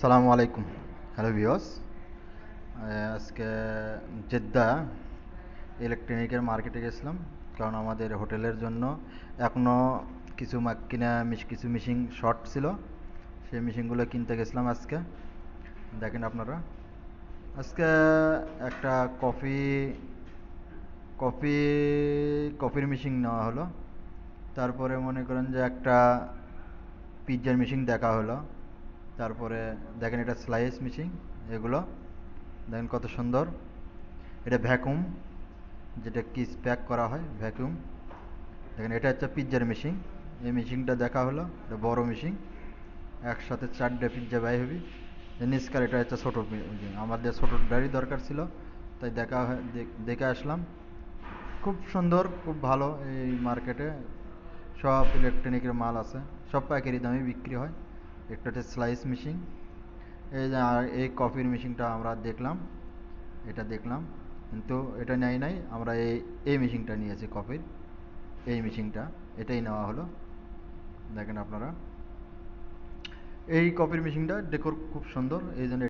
সালামু আলাইকুম। হ্যালো ভিওস আজকে জেদ্দা ইলেকট্রনিকের মার্কেটে গেছিলাম, কারণ আমাদের হোটেলের জন্য এখনও কিছু কিনা কিছু মেশিন শর্ট ছিল। সেই মেশিনগুলো কিনতে গেছিলাম আজকে। দেখেন আপনারা। আজকে একটা কফি কফি, কফির মেশিন নেওয়া হলো। তারপরে মনে করেন যে একটা পিৎজার মেশিন দেখা হলো। তারপরে দেখেন এটা স্লাইস মেশিন এগুলো। দেখেন কত সুন্দর। এটা ভ্যাকুম যেটা কিস প্যাক করা হয় ভ্যাকুম দেখেন এটা হচ্ছে পিৎজার মেশিন এই মেশিনটা দেখা হলো, এটা বড় মেশিন একসাথে চারটে পিৎজা ব্যয় হবি। নিষ্কার এটা হচ্ছে ছোটো আমাদের ছোটোটারই দরকার ছিল, তাই দেখা দেখ- আসলাম। খুব সুন্দর, খুব ভালো এই মার্কেটে সব ইলেকট্রনিকের মাল আছে, সব পাইকারি দামে বিক্রি হয়। একটা হচ্ছে স্লাইস মেশিন এই আর এই কফির মেশিনটা আমরা দেখলাম, এটা দেখলাম, কিন্তু এটা নেয় নাই, আমরা এই এই মেশিনটা নিয়েছি কফির এই মেশিনটা এটাই নেওয়া হলো, দেখেন আপনারা। এই কফির মেশিনটা ডেকোর খুব সুন্দর, এই জন্য